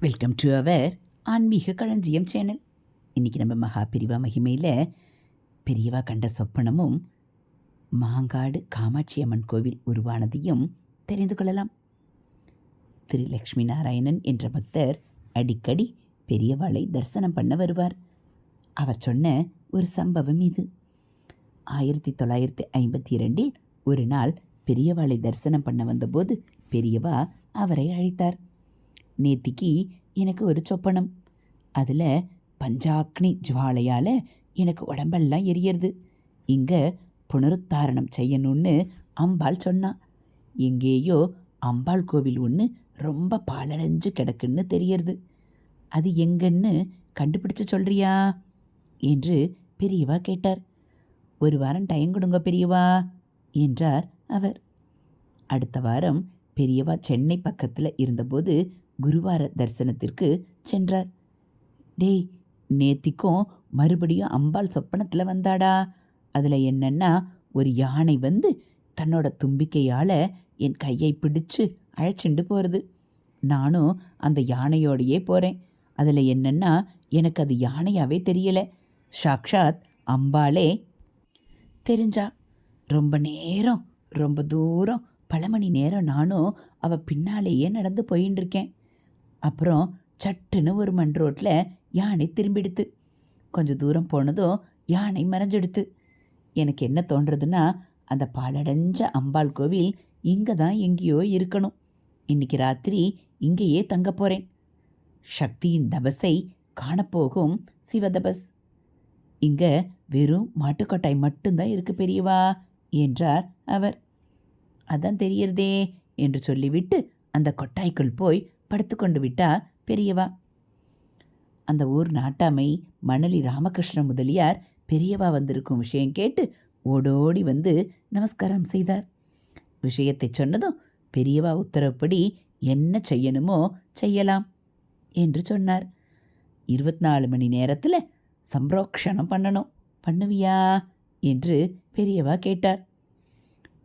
Welcome to our ஆன்மீக களஞ்சியம் channel இன்றைக்கி நம்ம மகா பிரிவா மகிமையில் பெரியவா கண்ட சொப்பனமும் மாங்காடு காமாட்சி அம்மன் கோவில் உருவானதையும் தெரிந்து கொள்ளலாம். திரு லக்ஷ்மி நாராயணன் என்ற பக்தர் அடிக்கடி பெரியவாளை தரிசனம் பண்ண வருவார். அவர் சொன்ன ஒரு சம்பவம் இது. ஆயிரத்தி தொள்ளாயிரத்தி ஐம்பத்தி இரண்டில் ஒரு நாள் பெரியவாளை தரிசனம் பண்ண வந்தபோது பெரியவா அவரை அழைத்தார். நேத்திக்கு எனக்கு ஒரு சொப்பனம். அதில் பஞ்சாக்னி ஜுவாலையால் எனக்கு உடம்பெல்லாம் எரியறது. இங்கே புனருத்தாரணம் செய்யணும்னு அம்பாள் சொன்னான் எங்கேயோ அம்பாள் கோவில் ஒன்று ரொம்ப பாலடைஞ்சு கிடக்குன்னு தெரியறது. அது எங்கன்னு கண்டுபிடிச்சு சொல்றியா? என்று பெரியவா கேட்டார். ஒரு வாரம் டைம் கொடுங்க பெரியவா என்றார் அவர். அடுத்த வாரம் பெரியவா சென்னை பக்கத்தில் இருந்தபோது குருவார தரிசனத்திற்கு சென்றார். டேய் நேத்திக்கும் மறுபடியும் அம்பாள் சொப்பனத்தில் வந்தாடா. அதில் என்னன்னா ஒரு யானை வந்து தன்னோட தும்பிக்கையால் என் கையை பிடிச்சு அழைச்சிண்டு போகிறது நானும் அந்த யானையோடையே போகிறேன் அதில் என்னென்னா எனக்கு அது யானையாகவே தெரியலை. சாக்ஷாத் அம்பாளே தெரிஞ்சா. ரொம்ப நேரம் ரொம்ப தூரம் பல மணி நேரம் நானும் அவள் பின்னாலேயே நடந்து போயின்னு இருக்கேன் அப்புறம் சட்டுன்னு ஒரு மண் ரோட்டில் யானை திரும்பிடுத்து. கொஞ்சம் தூரம் போனதும் யானை மறைஞ்சிடுத்து. எனக்கு என்ன தோன்றதுன்னா அந்த பாலடைஞ்ச அம்பாள் கோவில் இங்கே தான் எங்கேயோ இருக்கணும். இன்னைக்கு ராத்திரி இங்கேயே தங்க போகிறேன் சக்தியின் தபஸை காணப்போகும் சிவதபஸ். இங்கே வெறும் மாட்டுக்கொட்டாய் மட்டும்தான் இருக்கு பெரியவா என்றார் அவர். அதான் தெரியறதே என்று சொல்லிவிட்டு அந்த கொட்டாய்க்குள் போய் படுத்துக்கொண்டு விட்டா பெரியவா? அந்த ஊர் நாட்டாமை மணலி ராமகிருஷ்ண முதலியார் பெரியவா வந்திருக்கும் விஷயம் கேட்டு ஓடோடி வந்து நமஸ்காரம் செய்தார். விஷயத்தை சொன்னதும் பெரியவா உத்தரவுப்படி என்ன செய்யணுமோ செய்யலாம் என்று சொன்னார். இருபத்தி நாலு மணி நேரத்தில் சம்ரோக்ஷணம் பண்ணணும். பண்ணுவியா? என்று பெரியவா கேட்டார்.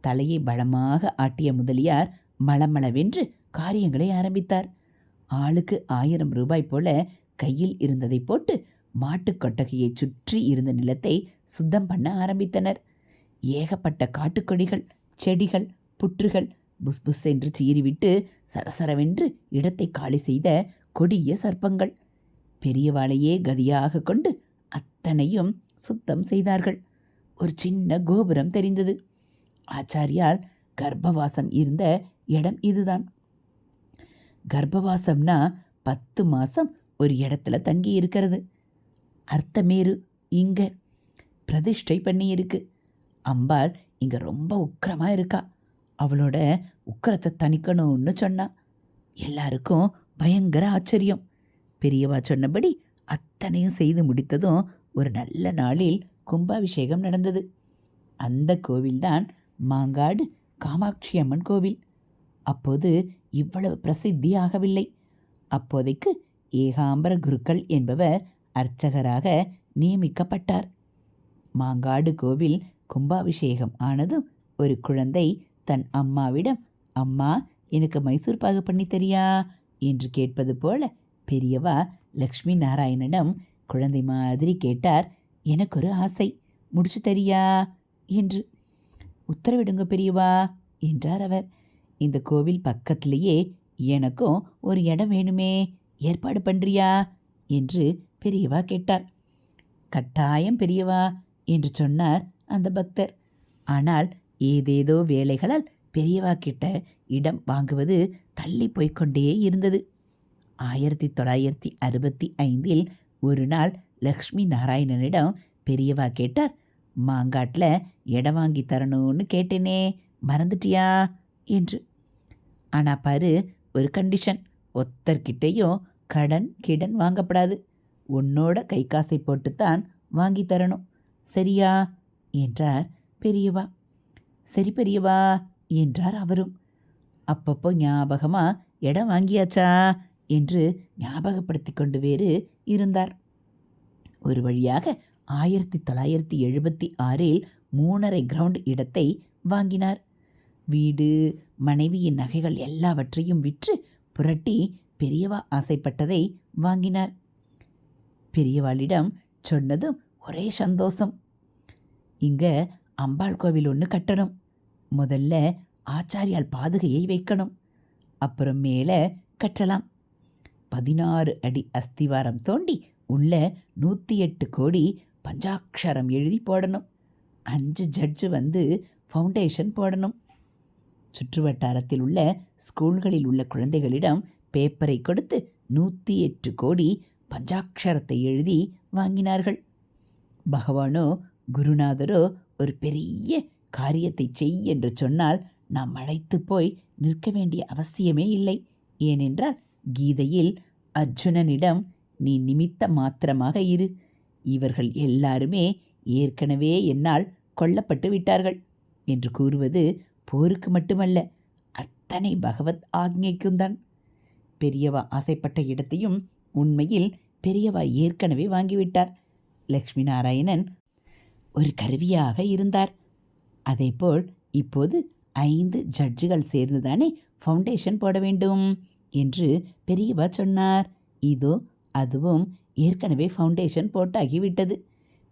தலையை பலமாக ஆட்டிய முதலியார் மளமளவென்று காரியங்களை ஆரம்பித்தார். ஆளுக்கு ஆயிரம் ரூபாய் போல கையில் இருந்ததை போட்டு மாட்டுக் கொட்டகையை சுற்றி இருந்த நிலத்தை சுத்தம் பண்ண ஆரம்பித்தனர். ஏகப்பட்ட காட்டுக்கொடிகள் செடிகள் புற்றுகள் புஸ் புஸ் என்று சீறிவிட்டு சரசரவென்று இடத்தை காலி செய்த கொடிய சர்ப்பங்கள். பெரியவாளையே கதியாக கொண்டு அத்தனையும் சுத்தம் செய்தார்கள். ஒரு சின்ன கோபுரம் தெரிந்தது. ஆச்சாரியால் கர்ப்பவாசம் இருந்த இடம் இதுதான். கர்ப்பவாசம்னா பத்து மாதம் ஒரு இடத்துல தங்கி இருக்கிறது. அர்த்தமேரு இங்கே பிரதிஷ்டை பண்ணி இருக்கு அம்பாள் இங்கே ரொம்ப உக்கிரமாக இருக்கா. அவளோட உக்கிரத்தை தணிக்கணும்னு சொன்னான் எல்லாருக்கும் பயங்கர ஆச்சரியம். பெரியவா சொன்னபடி அத்தனையும் செய்து முடித்ததும் ஒரு நல்ல நாளில் கும்பாபிஷேகம் நடந்தது. அந்த கோவில்தான் மாங்காடு காமாட்சி அம்மன் கோவில். அப்போது இவ்வளவு பிரசித்தி ஆகவில்லை அப்போதைக்கு ஏகாம்பர குருக்கள் என்பவர் அர்ச்சகராக நியமிக்கப்பட்டார். மாங்காடு கோவில் கும்பாபிஷேகம் ஆனதும் ஒரு குழந்தை தன் அம்மாவிடம் அம்மா எனக்கு மைசூர் பாகு பண்ணி தெரியா? என்று கேட்பது போல பெரியவா லக்ஷ்மி நாராயணனிடம் குழந்தை மாதிரி கேட்டார் எனக்கு ஒரு ஆசை முடிச்சு தரியா? என்று. உத்தரவிடுங்க பெரியவா என்றார் அவர். இந்த கோவில் பக்கத்திலேயே எனக்கும் ஒரு இடம் வேணுமே. ஏற்பாடு பண்ணுறியா என்று பெரியவா கேட்டார் கட்டாயம் பெரியவா என்று சொன்னார் அந்த பக்தர். ஆனால் ஏதேதோ வேலைகளால் பெரியவா கிட்ட இடம் வாங்குவது தள்ளி போய்க்கொண்டே இருந்தது. ஆயிரத்தி தொள்ளாயிரத்தி அறுபத்தி ஐந்தில் ஒரு நாள் லக்ஷ்மி நாராயணனிடம் பெரியவா கேட்டார் மாங்காட்டில் இடம் வாங்கி தரணும்னு கேட்டேனே மறந்துட்டியா? என்று. ஆனால் பாரு ஒரு கண்டிஷன் ஒத்தர்கிட்டேயும் கடன் கிடன் வாங்கப்படாது. உன்னோட கை காசை போட்டுத்தான் வாங்கி தரணும். சரியா? என்றார் பெரியவா. சரி பெரியவா என்றார் அவரும். அப்பப்போ ஞாபகமாக இடம் வாங்கியாச்சா? என்று ஞாபகப்படுத்தி கொண்டு வேறு இருந்தார். ஒரு வழியாக ஆயிரத்தி தொள்ளாயிரத்தி எழுபத்தி ஆறில் மூணரை கிரவுண்ட் இடத்தை வாங்கினார். வீடு மனைவியின் நகைகள் எல்லாவற்றையும் விற்று புரட்டி பெரியவா ஆசைப்பட்டதை வாங்கினார். பெரியவாளிடம் சொன்னதும் ஒரே சந்தோஷம். இங்க அம்பாள் கோவில் ஒன்று கட்டணும். முதல்ல ஆச்சாரியால் பாதுகையை வைக்கணும். அப்புறம் மேலே கட்டலாம். பதினாறு அடி அஸ்திவாரம் தோண்டி உள்ள நூற்றி எட்டு கோடி பஞ்சாக்ஷரம் எழுதி போடணும். அஞ்சு ஜட்ஜு வந்து ஃபவுண்டேஷன் போடணும். சுற்று வட்டாரத்தில் உள்ள ஸ்கூல்களில் உள்ள குழந்தைகளிடம் பேப்பரை கொடுத்து நூற்றி எட்டு கோடி பஞ்சாக்ஷரத்தை எழுதி வாங்கினார்கள். பகவானோ குருநாதரோ ஒரு பெரிய காரியத்தை செய் என்று சொன்னால் நாம் அழைத்து போய் நிற்க வேண்டிய அவசியமே இல்லை. ஏனென்றால் கீதையில் அர்ஜுனனிடம் நீ நிமித்த மாத்திரமாக இரு. இவர்கள் எல்லாருமே ஏற்கனவே என்னால் கொல்லப்பட்டு விட்டார்கள் என்று கூறுவது போருக்கு மட்டுமல்ல அத்தனை பகவத் ஆக்ஞைக்கும்தான் பெரியவா ஆசைப்பட்ட இடத்தையும் உண்மையில் பெரியவா ஏற்கனவே வாங்கிவிட்டார். லக்ஷ்மி நாராயணன் ஒரு கருவியாக இருந்தார். அதேபோல் இப்போது ஐந்து ஜட்ஜுகள் சேர்ந்துதானே ஃபவுண்டேஷன் போட வேண்டும் என்று பெரியவா சொன்னார். இதோ அதுவும் ஏற்கனவே ஃபவுண்டேஷன் போட்டாகிவிட்டது.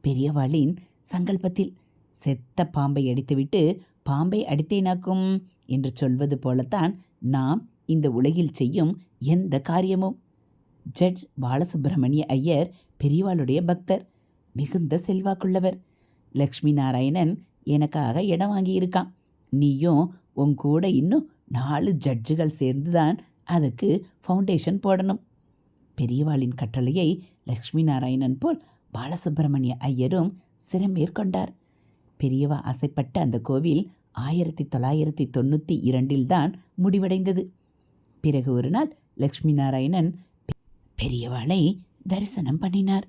பெரியவாளின் சங்கல்பத்தில் செத்த பாம்பை அடித்துவிட்டு பாம்பை அடித்தேனாக்கும் என்று சொல்வது போலத்தான் நாம் இந்த உலகில் செய்யும் எந்த காரியமும். ஜட்ஜ் பாலசுப்பிரமணிய ஐயர் பெரியவாளுடைய பக்தர் மிகுந்த செல்வாக்குள்ளவர். லக்ஷ்மி நாராயணன் எனக்காக இடம் வாங்கியிருக்கான். நீயும் உன் கூட இன்னும் நாலு ஜட்ஜுகள் சேர்ந்து தான் அதுக்கு ஃபவுண்டேஷன் போடணும். பெரியவாளின் கட்டளையை லக்ஷ்மி நாராயணன் போல் பாலசுப்பிரமணிய ஐயரும் சிறமேற்கொண்டார் மேற்கொண்டார். பெரியவா ஆசைப்பட்ட அந்த கோவில் ஆயிரத்தி தொள்ளாயிரத்தி தொண்ணூற்றி இரண்டில்தான் முடிவடைந்தது. பிறகு ஒரு நாள் லக்ஷ்மி நாராயணன் பெரியவாளை தரிசனம் பண்ணினார்.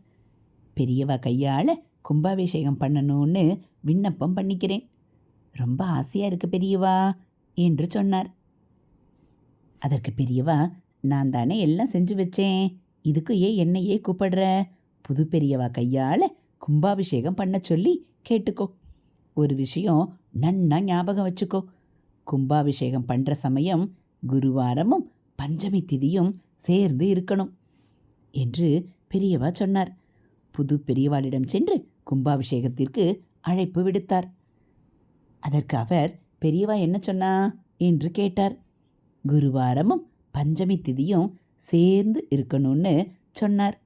பெரியவா கையால் கும்பாபிஷேகம் பண்ணணும்னு விண்ணப்பம் பண்ணிக்கிறேன். ரொம்ப ஆசையாக இருக்கு பெரியவா என்று சொன்னார். அதற்கு பெரியவா நான் தானே எல்லாம் செஞ்சு வச்சேன். இதுக்கு ஏன் என்னையே கூப்பிடுற? புது பெரியவா கையால் கும்பாபிஷேகம் பண்ண சொல்லி கேட்டுக்கோ. ஒரு விஷயம் நன்னா ஞாபகம் வச்சுக்கோ. கும்பாபிஷேகம் பண்ணுற சமயம் குருவாரமும் பஞ்சமி திதியும் சேர்ந்து இருக்கணும் என்று பெரியவா சொன்னார். புது பெரியவாளிடம் சென்று கும்பாபிஷேகத்திற்கு அழைப்பு விடுத்தார். அதற்கு அவர் பெரியவா என்ன சொன்னா? என்று கேட்டார். குருவாரமும் பஞ்சமி திதியும் சேர்ந்து இருக்கணும்னு சொன்னார்.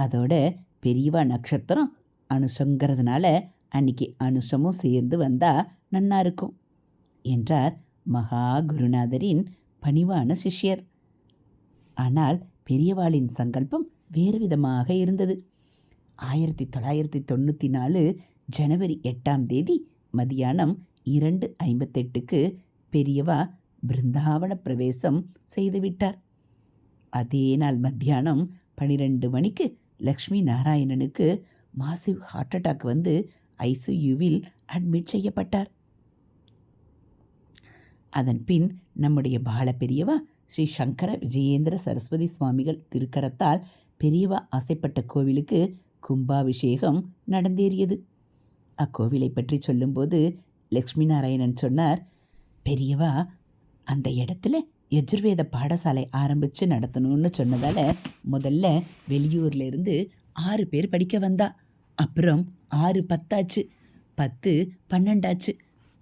அதோட பெரியவா நட்சத்திரம் அனுஷங்கிறதுனால அன்னைக்கு அனுஷமும் சேர்ந்து வந்தா நன்னா இருக்கும் என்றார் மகா குருநாதரின் பணிவான சிஷ்யர். ஆனால் பெரியவாளின் சங்கல்பம் வேறு விதமாக இருந்தது. ஆயிரத்தி தொள்ளாயிரத்தி தொண்ணூற்றி நாலு ஜனவரி எட்டாம் தேதி மதியானம் இரண்டு ஐம்பத்தெட்டுக்கு பெரியவா பிருந்தாவன பிரவேசம் செய்துவிட்டார் அதே நாள் மத்தியானம் பனிரெண்டு மணிக்கு லக்ஷ்மி நாராயணனுக்கு மாசிவ் ஹார்ட் அட்டாக் வந்து ஐசியூவில் அட்மிட் செய்யப்பட்டார். அதன் பின் நம்முடைய பால பெரியவா ஸ்ரீ சங்கர விஜயேந்திர சரஸ்வதி சுவாமிகள் திருக்கரத்தால் பெரியவா ஆசைப்பட்ட கோவிலுக்கு கும்பாபிஷேகம் நடந்தேறியது. அக்கோவிலை பற்றி சொல்லும்போது லக்ஷ்மி நாராயணன் சொன்னார் பெரியவா அந்த இடத்துல யஜுர்வேத பாடசாலை ஆரம்பித்து நடத்தணும்னு சொன்னதால் முதல்ல வெளியூர்லேருந்து ஆறு பேர் படிக்க வந்தா. அப்புறம் ஆறு பத்தாச்சு பத்து பன்னெண்டாச்சு.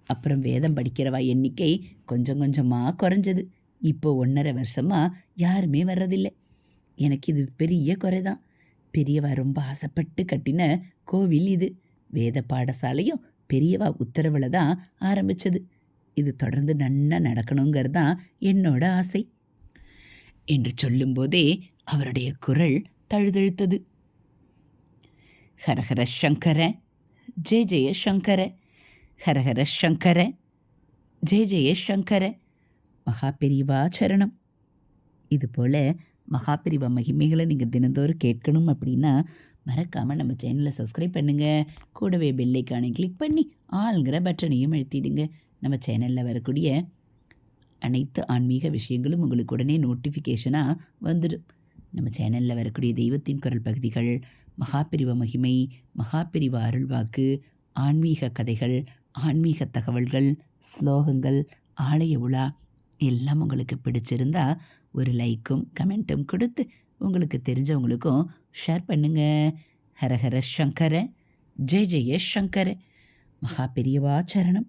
அப்புறம் வேதம் படிக்கிறவா எண்ணிக்கை கொஞ்சம் கொஞ்சமாக குறைஞ்சது. இப்போ ஒன்றரை வருஷமாக யாருமே வர்றதில்லை. எனக்கு இது பெரிய குறைதான். பெரியவா ரொம்ப ஆசைப்பட்டு கட்டின கோவில் இது. வேத பாடசாலையும் பெரியவா உத்தரவில் தான் ஆரம்பிச்சது. இது தொடர்ந்து நன்னா நடக்கணுங்கிறது தான் என்னோட ஆசை. என்று சொல்லும்போதே அவருடைய குரல் தழுதழுத்தது. ஹரஹர சங்கர ஜெய ஜெய சங்கர ஹரஹர சங்கர ஜெய ஜெய சங்கர மகாபெரிவா சரணம். இதுபோல் மகாபெரிவா மகிமைகளை நீங்கள் தினந்தோறும் கேட்கணும் அப்படின்னா மறக்காமல் நம்ம சேனலை சப்ஸ்கிரைப் பண்ணுங்கள் கூடவே பெல்லைக்கானை கிளிக் பண்ணி ஆளுங்கிற பட்டனையும் எழுத்திடுங்க நம்ம சேனலில் வரக்கூடிய அனைத்து ஆன்மீக விஷயங்களும் உங்களுக்கு உடனே நோட்டிஃபிகேஷனாக வந்துடும். நம்ம சேனலில் வரக்கூடிய தெய்வத்தின் குரல் பகுதிகள் மகாபிரிவ மகிமை மகாபிரிவ அருள்வாக்கு ஆன்மீக கதைகள் ஆன்மீக தகவல்கள் ஸ்லோகங்கள் ஆலய உலா எல்லாம் உங்களுக்கு பிடிச்சிருந்தா ஒரு லைக்கும் கமெண்ட்டும் கொடுத்து உங்களுக்கு தெரிஞ்சவங்களுக்கும் ஷேர் பண்ணுங்க. ஹரஹர சங்கர ஜெய ஜெய சங்கர மகா பெரியவா சரணம்.